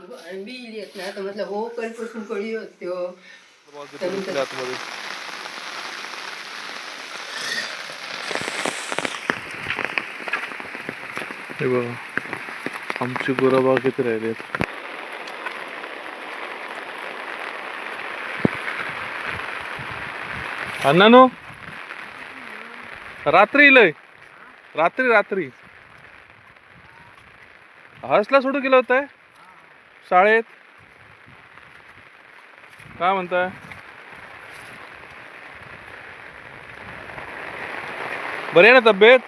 बी येत ना तर म्हटलं हो कधीपासून कळी होत्यो आतमध्ये हे बघा आमची गुराबाग किती राहिलेत अण्णानो रात्री लय रात्री रात्री. हर्षला सोडून गेलं होतं. शाळेत? काय म्हणताय? बरे आहे ना तब्येत.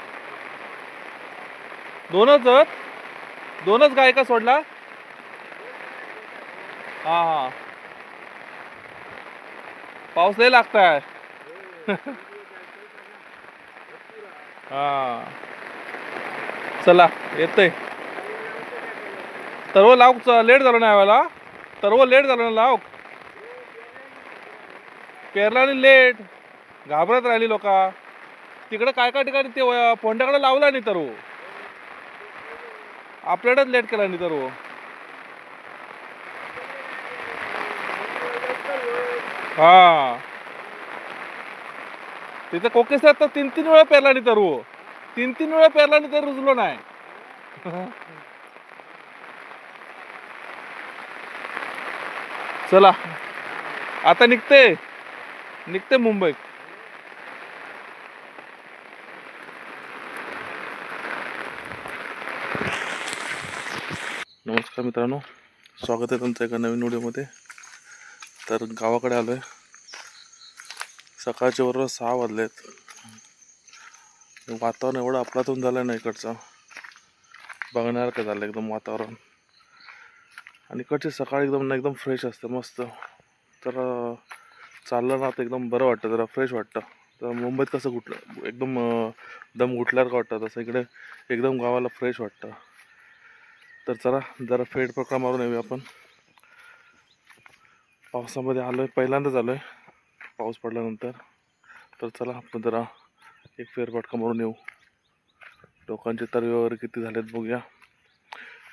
दोनच दोनच गाय का सोडला? हा हा. पाऊस लय लागताय. हा. चला येतय. तरव लाव लेट झालं ना यावेळेला तरव लेट झालं ना लाव पेरला लेट. घाबरत राहिली लोका. तिकडे काय काय ठिकाणी ते पोंड्याकडे फोंड्याकडे लावला नाही तर आपल्याकडेच लेट केला नाही तर हा. तिथे कोकेस तर तीन तीन वेळा पेरला नाही तर तीन तीन वेळा पेरला नाही तर रुजलो नाही. चला. आता निघते. निघते मुंबईत. नमस्कार मित्रांनो. स्वागत आहे तुमचं एका नवीन व्हिडिओमध्ये. तर गावाकडे आलो आहे सकाळच्या बरोबर सहा वाजलेत. वातावरण एवढं आपलातून झालं ना इकडचं. बघण्यासारखं झालं एकदम वातावरण. आणि इकडची सकाळी एकदम ना एकदम फ्रेश असतं मस्त. तर चाललं ना तर एकदम बरं वाटतं जरा फ्रेश वाटतं. तर मुंबईत कसं कुठलं एकदम दम घुटल्यासारखं वाटतं तसं इकडे एकदम गावाला फ्रेश वाटतं. तर चला जरा फेड पकडा मारून येऊया आपण. पावसामध्ये आलो आहे पहिल्यांदाच आलो आहे पाऊस पडल्यानंतर. तर चला आपण जरा एक फेरफटका मारून येऊ. लोकांचे तरवे वगैरे किती झालेत बघूया.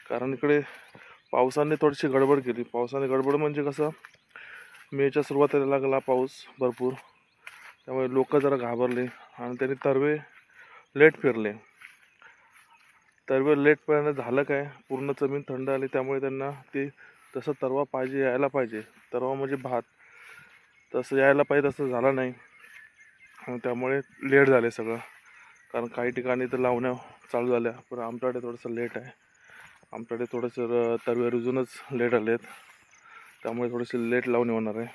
कारण इकडे पावसाने थोडीशी गडबड केली. पावसाने गडबड म्हणजे कसं? मेच्या सुरुवातीला लागला पाऊस भरपूर. त्यामुळे लोक जरा घाबरले आणि त्यांनी तरवे लेट फिरले तरवे लेट पर्यंत झालं काय? पूर्ण जमीन थंड आली त्यामुळे त्यांना ते तसं तरवा पाहिजे यायला पाहिजे. तरवा म्हणजे भात. तसं यायला पाहिजे तसं झालं नाही. आणि त्यामुळे लेट झाले सगळं. कारण काही ठिकाणी तर लावण्या चालू झाल्या पण आमच्याकडे थोडंसं लेट आहे. आमच्याकडे थोडंसं र- तरवे रुजूनच लेट आले आहेत त्यामुळे थोडीशी लेट लावणी होणार आहे.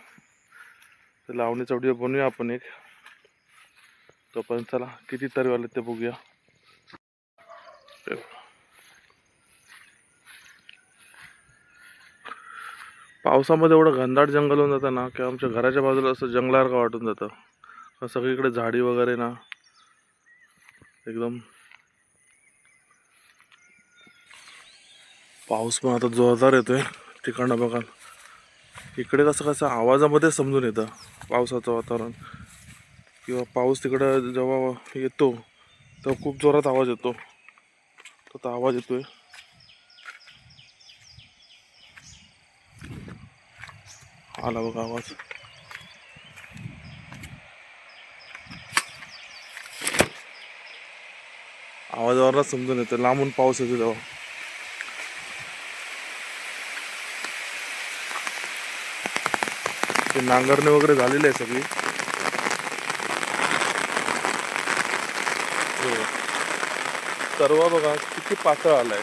तर लावणीचा व्हिडिओ बनवूया आपण एक. तोपर्यंत चला किती तरवे आले ते बघूया. पावसामध्ये एवढं घनदाट जंगल होऊन जातं ना की आमच्या घराच्या बाजूला असं जंगलासारखं वाटून जातं. सगळीकडे झाडी वगैरे ना. एकदम पाऊस पण आता जोरदार येतोय. ठिकाणं बघा. इकडे कसं कसं आवाजामध्ये समजून येतं पावसाचं वातावरण. किंवा पाऊस तिकडं जेव्हा येतो तेव्हा खूप जोरात आवाज येतो. तो तो आवाज येतोय. आला बघा आवाज. आवाजावरच समजून येतं लांबून पाऊस येतो तेव्हा. ते नांगरणे वगैरे झालेली आहे सगळी. हो. तरवा बघा किती पातळ आलाय.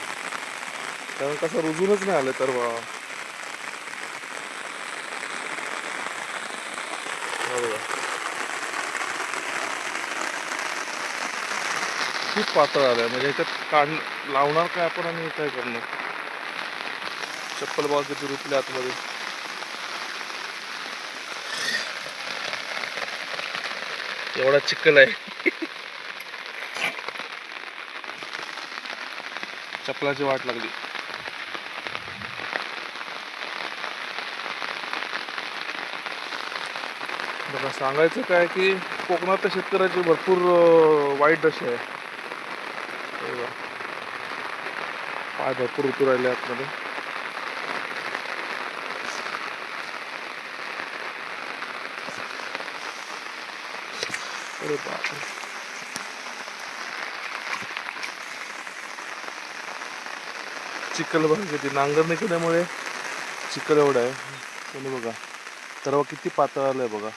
कारण कसं रुजूनच नाही आलं तरवा. खूप पातळ आलाय. म्हणजे ह्याच्यात काढ लावणार काय आपण आणि काय करणार? चप्पल बाजू किती आतमध्ये. एवढा चिखल आहे. चपलाची वाट लागली. बघा सांगायचं काय की कोकणातल्या शेतकऱ्याची भरपूर वाईट दशा आहे. पाय भरपूर ऋतू राहिले आतमध्ये. अरे बापरे चिखल बघा किती नांगरणी केल्यामुळे चिखल एवढा आहे. तुम्ही बघा. तरवा किती पातळ आलाय बघा.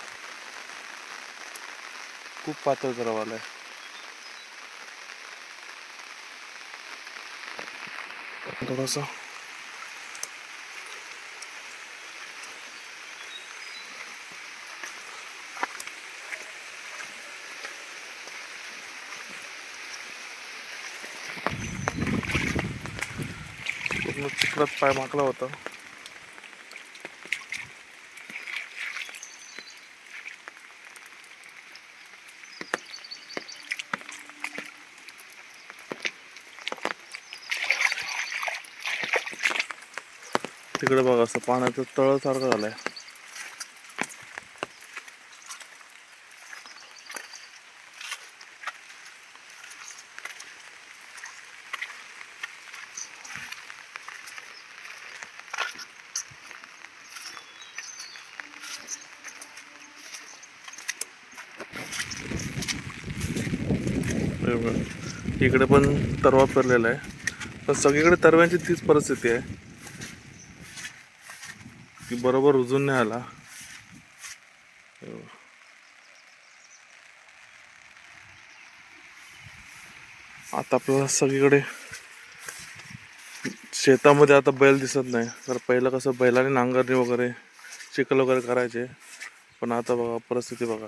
खूप पातळ तरवा आलाय. थोडासा पूर्ण पाय माकला होता. तिकडे बघा असं पाण्याचं तळसारखं झालंय हे बघा. इकडे पण तरवा पेरलेला आहे. पण सगळीकडे तरव्यांची तीच परिस्थिती आहे. की बरोबर रुजून नाही आला. आता आपल्याला सगळीकडे शेतामध्ये आता बैल दिसत नाही. तर पहिलं कसं बैलाने नांगरणी वगैरे चिखल वगैरे करायचे. पण आता बघा परिस्थिती बघा.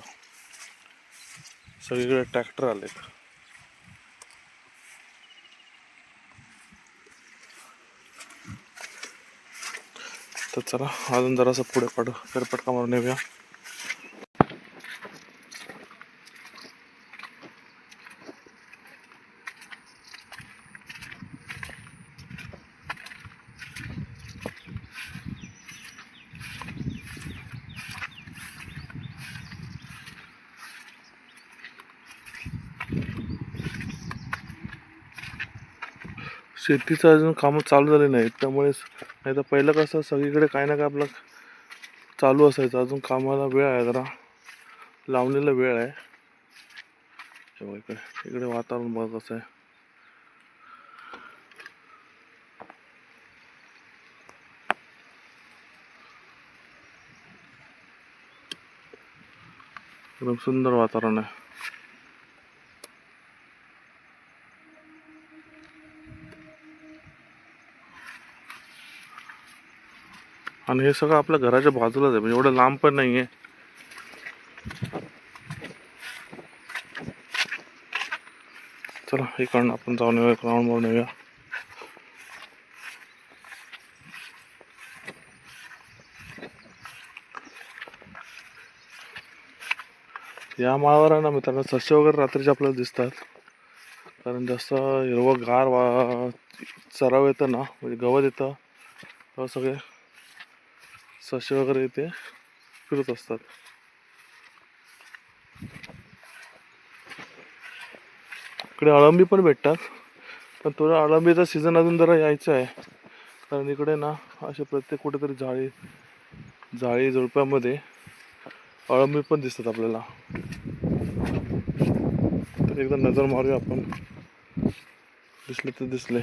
सगळीकडे ट्रॅक्टर आलेत. तर चला अजून जरासं पुढे पड. फेरपटका मारून येऊया. शेतीचं अजून कामं चालू झाले नाहीत त्यामुळे नाही तर पहिलं कसं सगळीकडे काही ना काय आपलं चालू असायचं. अजून कामाला वेळ आहे जरा. लावलेला वेळ आहे. हे इकडे इकडे वातावरण बघा कसं आहे. एकदम सुंदर वातावरण आहे. आणि हे सगळं आपल्या घराच्या बाजूलाच आहे म्हणजे एवढं लांब पण नाही आहे चला इकडनं आपण जाऊन येऊया ग्राउंड मारून येऊया. या माळावर आहे ना मित्रांनो सस्य वगैरे रात्रीचे आपल्याला दिसतात. कारण जास्त हिरवं गार वा चराव येतं ना म्हणजे गवत येतं. तेव्हा सगळे ससे वगैरे इथे फिरत असतात. इकडे अळंबी पण भेटतात. पण थोडं अळंबीचा सीझन अजून जरा यायचं आहे. कारण इकडे ना असे प्रत्येक कुठेतरी जाळी जाळी झुडप्यामध्ये अळंबी पण दिसतात आपल्याला. तर एकदा नजर मारूया आपण. दिसले तर दिसले.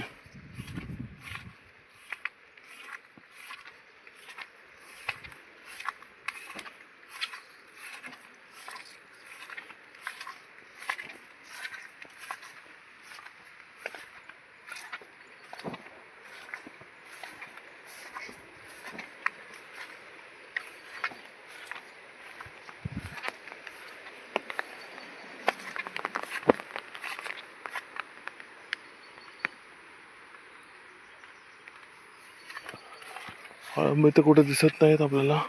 अळंबी तर कुठे दिसत नाहीत आपल्याला.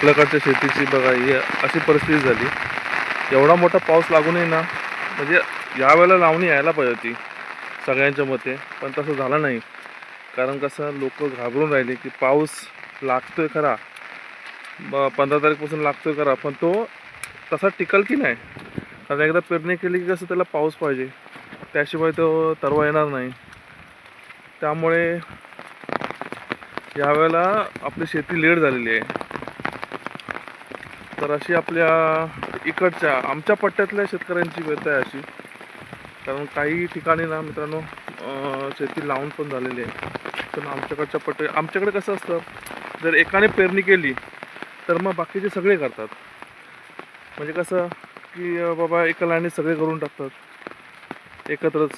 आपल्याकडच्या शेतीची बघा ही अशी परिस्थिती झाली. एवढा मोठा पाऊस लागूनही ना म्हणजे यावेळेला लावणी यायला पाहिजे होती सगळ्यांच्या मते. पण तसं झालं नाही. कारण कसं लोक घाबरून राहिले की पाऊस लागतोय खरा. ब पंधरा तारीखपासून लागतोय खरा पण तो तसा टिकल की नाही? कारण एकदा पेरणी केली की कसं त्याला पाऊस पाहिजे. त्याशिवाय तो तरवा येणार नाही. त्यामुळे यावेळेला आपली शेती लेट झालेली आहे. तर अशी आपल्या इकडच्या आमच्या पट्ट्यातल्या शेतकऱ्यांची व्यथा आहे अशी. कारण काही ठिकाणी ना मित्रांनो शेती लावून पण झालेली आहे. पण आमच्याकडच्या पट्टे आमच्याकडे कसं असतं जर एकाने पेरणी केली तर मग बाकीचे सगळे करतात. म्हणजे कसं की बाबा एका लाईनीत सगळे करून टाकतात. एकत्रच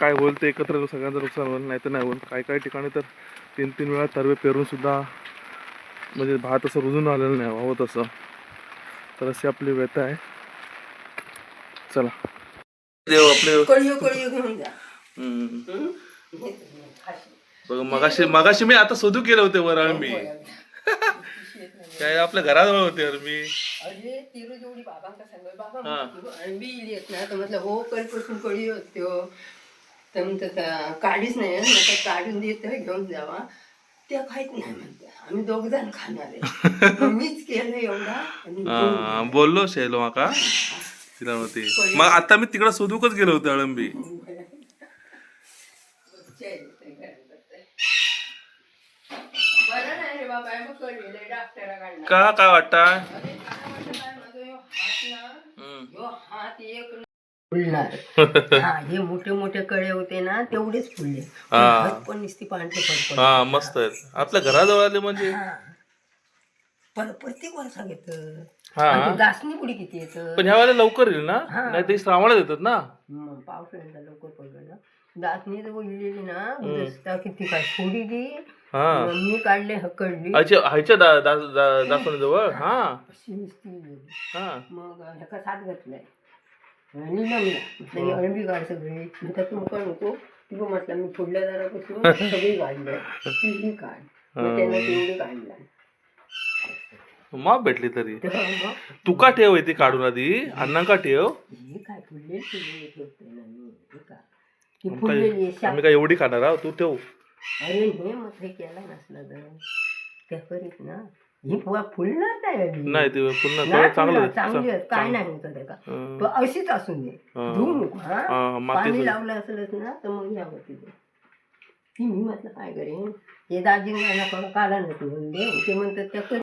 काय होईल ते एकत्र सगळ्यांचं नुकसान होईल नाही तर नाही होईल. काही काही ठिकाणी तर तीन तीन वेळा तरवे पेरूनसुद्धा म्हणजे भात असं रुजून आलेलं नाही व्हावं तसं. तर अशी आपली व्यथा आहे. चला. देव आपले. बघ मगाशी मगाशी मी आता शोधू केले होते वर मी. काय आपल्या घराजवळ होते वर मी. अरे तिरू जेवढी बाबांका सांगत बाबा हा. हो कधीपासून कळी होत्यो तर म्हणतात "त्या काढीच नाही हं." काढून देत घेऊन जावा. त्या खायत नाही म्हणते. आम्ही दोघ जण खाणार आहे. मीच केलं एवढा आणि हा, बोललो शैलो माका. तिला होती मग आता मी तिकडे शोधूकच गेलो होतो अळंबी बरं नाही रे बाबा मग कळलेलं डॉक्टराकडनं का काय वाटता? अरे काय वाटतं काय माझं ह्यो हात ना हम्म. ह्यो हात एक फुलणार. हा हे मोठे मोठे कळे होते ना तेवढेच फुलले. पण हा. नुसती पांढरे पडपड हा मस्त आहेत. आपल्या घराजवळ आले म्हणजे? पण प्रत्येक वर्षा घेत हा. दासनी पुढे किती येत? पण ह्या वेळेला लवकर येईल ना? हा. नाही ते श्रावणात येतात ना पावसाळ्याला लवकर पडलं ना. दासनी जर बोललेली ना रस्ता किती काय थोडी हा. मी काढले हकडली. अच्छा ह्याच्या दा- दा- दा- दाखवण्याजवळ? हा. अशी नुसती. हा. मग ह्याका साथ घातलाय. लग्न म्हटलं ही. अळंबी काढ सगळी. म्हणतात तू मुका नको. तू म्हटलं मी पुढल्या दारापासून सगळी तीही काढ मग त्यांना तेवढी काढला माप भेटली तरी. तुका ठेव ती काढून आधी. अण्णांका ठेव. हे काय मी आम्ही काय एवढी खाणार आहोत? तू ठेव. अरे हे मग हे केला नसला तर त्या करीत ना. ही फुवा फुलणार नाही ते चांगलं फुलणार. चांगली काय. नाही होत अशीच असू दे. धुवू नको हा? पाणी लावलं असलंच ना तर मग यावं तिथे ती मी म्हटलं काय करेन हे दाजींना काढा नाही म्हणले ते म्हणतात त्या कर.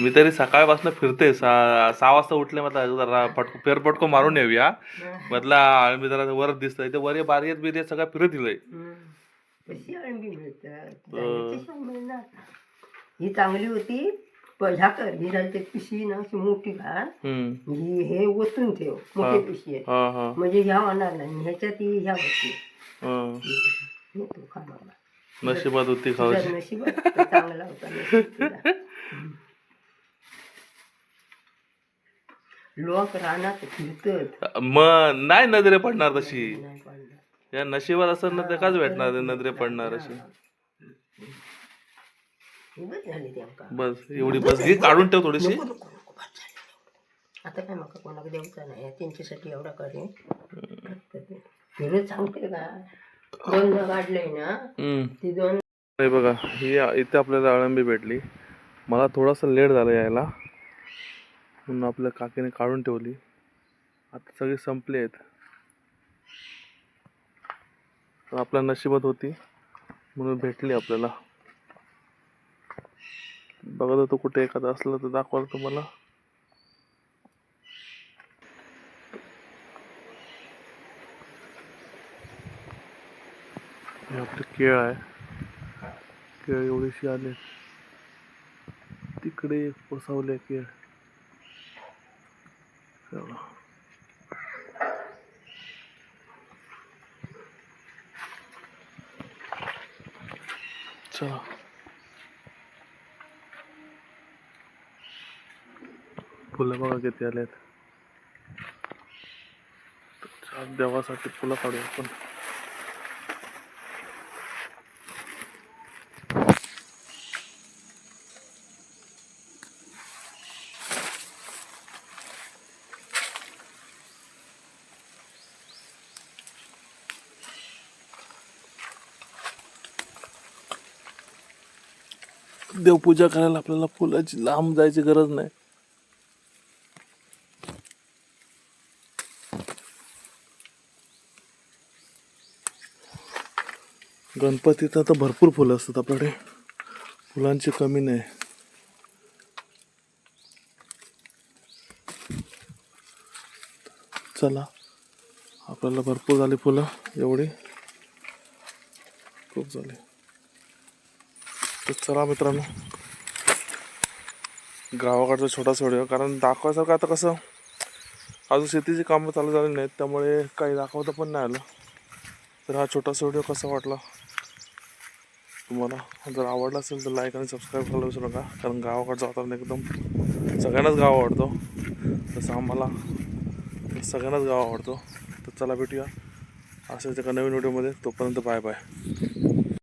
मी तरी सकाळपासून फिरते. सहा सहा वाजता उठले म्हटलं जरा पटको फेरपटको मारून येऊया. म्हटलं मी जरा वर दिसतंय. ते वर बारियत बिरियत सगळं फिरत दिलंय. कशी मिळतात. जाण्याची मिळणार. ही चांगली होती. पण ह्या कर ही झाली ते पिशी ना अशी मोठी घाल. हम्म. ही हे ओतून ठेव मोठी पिशी आहे. हा हा. म्हणजे ह्या होणार नाही ह्याच्यात ही ह्या होती. हा. तू खा बाबा. नशिबात होती तुझा खावायची नशीब तो चांगला होता नशीब तुझा. लोक रानात फिरतात. मग नाही नजरे पडणार तशी. नाही. या नशिबात असं ना काच भेटणार नजरे पडणार अशी. बस एवढी बस घे काढून ठेव थोडीशी. आता काय मका कोणाला द्यायचा नाही? त्यांच्यासाठी एवढा करे तिने सांगते का? दोन काढलंय ना हम्म. ती दोन हे बघा ही इथे आपल्याला अळंबी भेटली. मला थोडासा लेट झाला यायला. म्हणून आपल्या काकीने काढून ठेवली. आता सगळी संपली आहेत. आपल्या नशिबात होती. म्हणून भेटली आपल्याला. बघत होतो कुठे एखादं असलं तर दाखवाल तुम्हाला. हे आपलं केळ आहे. केळ एवढीशी आले. तिकडे पसवले केळ. चला. फुलं बघा किती आले आहेत देवासाठी फुलं काढू आपण. देवपूजा करायला आपल्याला फुलाची लांब जायची गरज नाही. गणपतीचं आता भरपूर फुलं असतात आपल्याकडे. फुलांची कमी नाही. चला आपल्याला भरपूर झाली फुलं एवढी. खूप झाली. तर चला मित्रांनो. गावाकडचा छोटासा व्हिडिओ कारण दाखवायसारखं आता कसं अजून शेतीची कामं चालू झाली नाहीत त्यामुळे काही दाखवता पण नाही आलं. तर हा छोटासा व्हिडिओ कसा वाटला? तुम्हाला जर आवडला असेल तर लाईक आणि सबस्क्राईब करायला विसरू नका. कारण गावाकडचं वातावरण एकदम सगळ्यांनाच गाव आवडतो. तसं आम्हाला सगळ्यांनाच गाव आवडतो. तर चला भेटूया. असेच एका नवीन व्हिडिओमध्ये तोपर्यंत बाय बाय